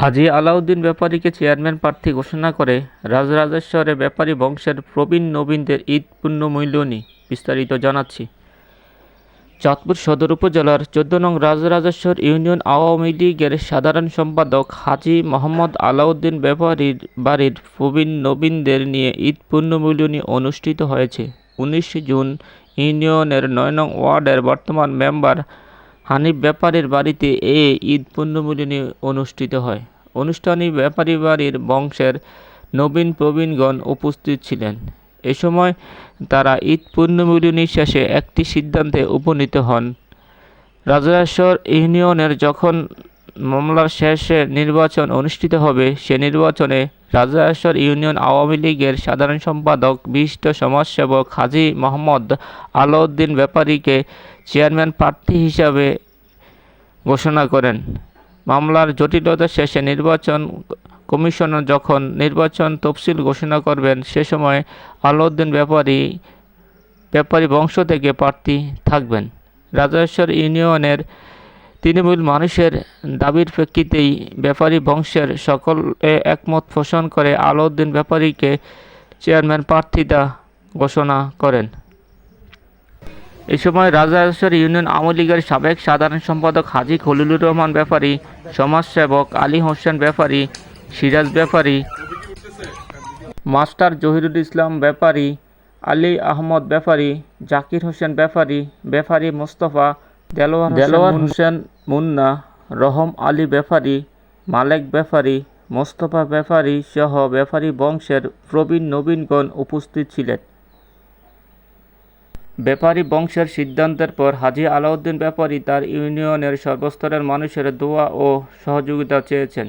হাজী আলাউদ্দিন ব্যাপারীকে চেয়ারম্যান প্রার্থী ঘোষণা করে রাজরাজেশ্বরে ব্যাপারী বংশের প্রবীণ নবীনদের ঈদ পুণ্যমূল্যনী বিস্তারিত জানাচ্ছি। চাঁদপুর সদর উপজেলার চোদ্দ নং রাজরাজেশ্বর ইউনিয়ন আওয়ামী লীগের সাধারণ সম্পাদক হাজি মোহাম্মদ আলাউদ্দিন ব্যাপারীর বাড়ির প্রবীণ নবীনদের নিয়ে ঈদ পুণ্যমূল্যনী অনুষ্ঠিত হয়েছে। উনিশ জুন ইউনিয়নের নয় নং ওয়ার্ডের বর্তমান মেম্বার হানিফ ব্যাপারীর বাড়িতে এ ঈদ পুণ্যমূলিনী অনুষ্ঠিত হয়। অনুষ্ঠানে ব্যাপারী বাড়ির বংশের নবীন প্রবীণগণ উপস্থিত ছিলেন। এ সময় তারা ঈদ পুণ্যমূল্যনী শেষে একটি সিদ্ধান্তে উপনীত হন। রাজরাজেশ্বর ইউনিয়নের যখন মামলার শেষে নির্বাচন অনুষ্ঠিত হবে। সে নির্বাচনে রাজরাজেশ্বর ইউনিয়ন আওয়ামী লীগের সাধারণ সম্পাদক বিশিষ্ট সমাজসেবক হাজী মোহাম্মদ আলাউদ্দিন ব্যাপারীকে চেয়ারম্যান প্রার্থী হিসাবে ঘোষণা করেন। মামলার জটিলতা শেষে নির্বাচন কমিশন যখন নির্বাচন তফসিল ঘোষণা করবেন, সে সময় আলাউদ্দিন ব্যাপারী ব্যাপারী বংশ থেকে প্রার্থী থাকবেন। রাজেশ্বর ইউনিয়নের তৃণমূল মানুষের দাবির প্রেক্ষিতেই ব্যাপারী বংশের সকলে একমত পোষণ করে আলাউদ্দিন ব্যাপারীকে চেয়ারম্যান প্রার্থিতা ঘোষণা করেন। এ সময় রাজরাজেশ্বর ইউনিয়ন আওয়ামী লীগের সাবেক সাধারণ সম্পাদক হাজী খলিলুর রহমান ব্যাপারী, সমাজসেবক আলী হোসেন ব্যাপারী, সিরাজ ব্যাপারী, মাস্টার জহিরুল ইসলাম ব্যাপারী, আলী আহমদ ব্যাপারী, জাকির হোসেন ব্যাপারী ব্যাপারী মোস্তফা দেলোয়ার হোসেন মুন্না রহম আলী ব্যাপারী মালেক ব্যাপারী মোস্তফা ব্যাপারী সহ ব্যাপারী বংশের প্রবীণ নবীনগণ উপস্থিত ছিলেন। ব্যাপারী বংশের সিদ্ধান্তের পর হাজি আলাউদ্দিন ব্যাপারী তার ইউনিয়নের সর্বস্তরের মানুষের দোয়া ও সহযোগিতা চেয়েছেন।